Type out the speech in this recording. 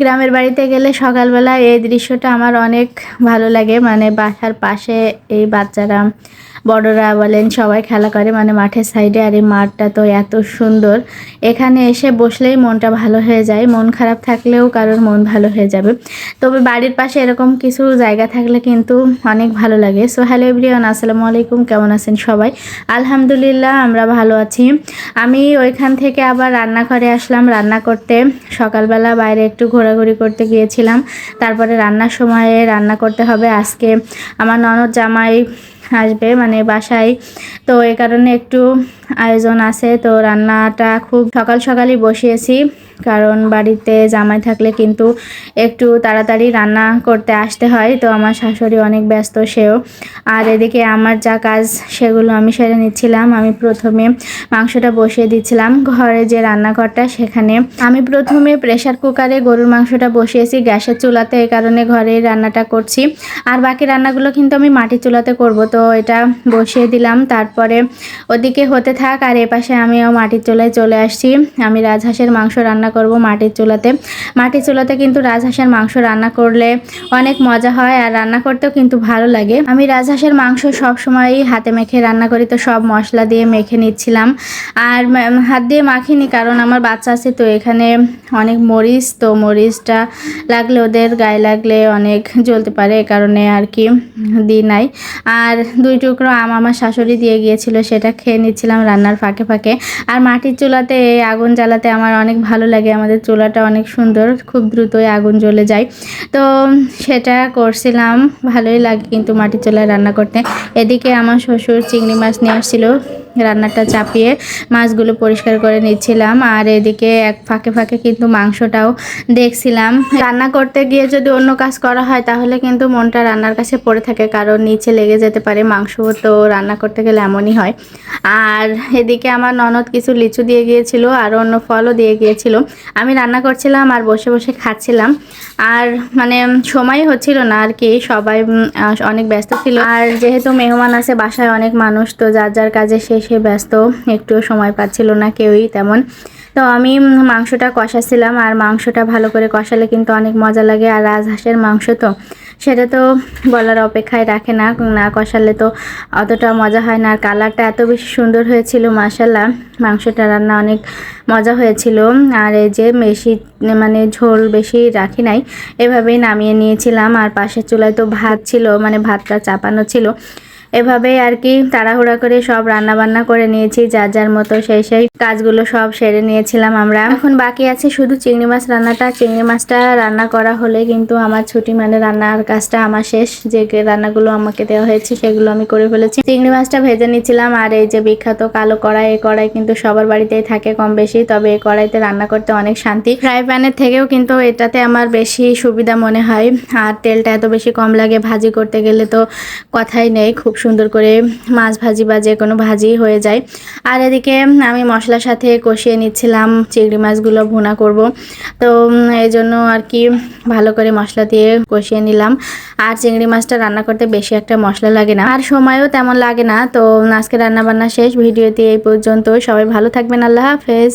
গ্রামের বাড়িতে গেলে সকালবেলা এই দৃশ্যটা আমার অনেক ভালো লাগে। মানে বাসার পাশে এই বাচ্চারা বড়রা বলেন, সবাই খেলা করে মানে মাঠের সাইডে আর এই মাঠটা তো এত সুন্দর। এখানে এসে বসলেই মনটা ভালো হয়ে যায়। মন খারাপ থাকলেও কারোর মন ভালো হয়ে যাবে। তবে বাড়ির পাশে এরকম কিছু জায়গা থাকলে কিন্তু অনেক ভালো লাগে। সো হ্যালো এভরিওয়ান আসসালামু আলাইকুম। কেমন আছেন সবাই? আলহামদুলিল্লাহ, আমরা ভালো আছি। আমি ওইখান থেকে আবার রান্নাঘরে আসলাম। রান্না করতে সকালবেলা বাইরে একটু ঘোরাঘুরি করতে গিয়েছিলাম। তারপরে রান্নার সময়ে রান্না করতে হবে। আজকে আমার ননদ জামাই আসবে মানে বাসায়। তো এই কারণে একটু আয়োজন আছে। তো রান্নাটা খুব সকাল সকালই বসিয়েছি। কারণ বাড়িতে জামাই থাকলে কিন্তু একটু তাড়াতাড়ি রান্না করতে আসতে হয়। তো আমার শাশুড়ি অনেক ব্যস্ত, সেও। আর এদিকে আমার যা কাজ, সেগুলো আমি সেরে নিচ্ছিলাম। আমি প্রথমে মাংসটা বসিয়ে দিচ্ছিলাম ঘরে যে রান্নাঘরটা সেখানে। আমি প্রথমে প্রেশার কুকারে গরুর মাংসটা বসিয়েছি। গ্যাসের চুলাতে এই কারণে ঘরে রান্নাটা করছি। আর বাকি রান্নাগুলো কিন্তু আমি মাটির চুলাতে করব। তো এটা বসিয়ে দিলাম। তারপরে ওদিকে হতে থাক, আর এপাশে আমিও মাটির চুলায় চলে আসছি। আমি রাজহাঁসের মাংস রান্না করব মাটির চুলাতে। মাটির চুলাতে কিন্তু রাজহাঁসের মাংস রান্না করলে অনেক মজা হয় আর রান্না করতেও কিন্তু ভালো লাগে। আমি রাজহাঁসের মাংস সব সময়ই হাতে মেখে রান্না করি, তো সব মশলা দিয়ে মেখে নিচ্ছিলাম। আর হাত দিয়ে মাখিনি কারণ আমার বাচ্চা আছে, তো এখানে অনেক মরিচ, তো মরিচটা লাগলে ওদের গায়ে লাগলে অনেক জ্বলতে পারে, এ কারণে আর কি দিই নাই। আর দুই টুকরো আম আমার শাশুড়ি দিয়ে গিয়েছিল, সেটা খেয়ে নিচ্ছিলাম রান্নার ফাঁকে ফাঁকে। আর মাটির চুলাতে এই আগুন জ্বালাতে আমার অনেক ভালো লাগে। আমাদের চুলাটা অনেক সুন্দর, খুব দ্রুতই আগুন জ্বলে যায়। তো সেটা করছিলাম, ভালোই লাগে কিন্তু মাটির চুলায় রান্না করতে। এদিকে আমার শ্বশুর চিংড়ি মাছ নিয়ে আসছিল। রান্নাটা চাপিয়ে মাছগুলো পরিষ্কার করে নিচ্ছিলাম। আর এদিকে এক ফাঁকে ফাঁকে কিন্তু মাংসটাও দেখছিলাম। রান্না করতে গিয়ে যদি অন্য কাজ করা হয়, তাহলে কিন্তু মনটা রান্নার কাছে পড়ে থাকে, কারণ নিচে লেগে যেতে পারে মাংস। তো রান্না করতে গেলে এমনই হয়। আর এদিকে আমার ননদ কিছু লিচু দিয়ে গিয়েছিল, আর অন্য ফলও দিয়ে গিয়েছিল। আমি রান্না করছিলাম আর বসে বসে খাচ্ছিলাম। আর মানে সময় হচ্ছিল না আর কি, সবাই অনেক ব্যস্ত ছিল। আর যেহেতু মেহমান আছে, বাসায় অনেক মানুষ, তো যার যার কাজে সে সে ব্যস্ত, একটুও সময় পাচ্ছিল না কেউই তেমন। তো আমি মাংসটা কষাছিলাম আর মাংসটা ভালো করে কষালে কিন্তু অনেক মজা লাগে আর রাজহাঁসের মাংস তো সেটা তো বলার অপেক্ষায় রাখে না না কষালে তো অতটা মজা হয় না। আর কালারটা এত বেশি সুন্দর হয়েছিল মাসাল্লাহ মাংসটা রান্না অনেক মজা হয়েছিল। আর এই যে বেশি মানে ঝোল বেশি রাখি নাই, এভাবেই নামিয়ে নিয়েছিলাম। আর পাশের চুলায় তো ভাত ছিল মানে ভাতটা চাপানো ছিল। এভাবেই আর কি তাড়াহুড়া করে সব রান্না বান্না করে নিয়েছি, যার যার মতো সেই সেই কাজগুলো সব সেরে নিয়েছিলাম আমরা। এখন বাকি আছে শুধু চিংড়ি মাছ রান্নাটা। চিংড়ি মাছটা রান্না করা হলে কিন্তু আমার ছুটি মানে রান্নার কাজটা আমার শেষ। যে রান্নাগুলো আমাকে দেওয়া হয়েছে সেগুলো আমি করে ফেলেছি। চিংড়ি মাছটা ভেজে নিয়েছিলাম আর এই যে বিখ্যাত কালো কড়াই এই কড়াই কিন্তু সবার বাড়িতেই থাকে কম বেশি, তবে এই কড়াইতে রান্না করতে অনেক শান্তি। ফ্রাই প্যানের থেকেও কিন্তু এটাতে আমার বেশি সুবিধা মনে হয়। আর তেলটা এত বেশি কম লাগে ভাজি করতে গেলে তো কথাই নেই, খুব সুন্দর করে মাছ ভাজি বা যে কোনো ভাজি হয়ে যায়। আর এদিকে আমি মশলার সাথে কষিয়ে নিচ্ছিলাম চিংড়ি মাছগুলো ভুনা করব। তো এই জন্য আর কি ভালো করে মশলা দিয়ে কষিয়ে নিলাম। আর চিংড়ি মাছটা রান্না করতে বেশি একটা মশলা লাগে না। আর সময়ও তেমন লাগে না। তো আজকে রান্না বান্না শেষ। ভিডিওতে এই পর্যন্ত সবাই ভালো থাকবেন। আল্লাহ হাফেজ।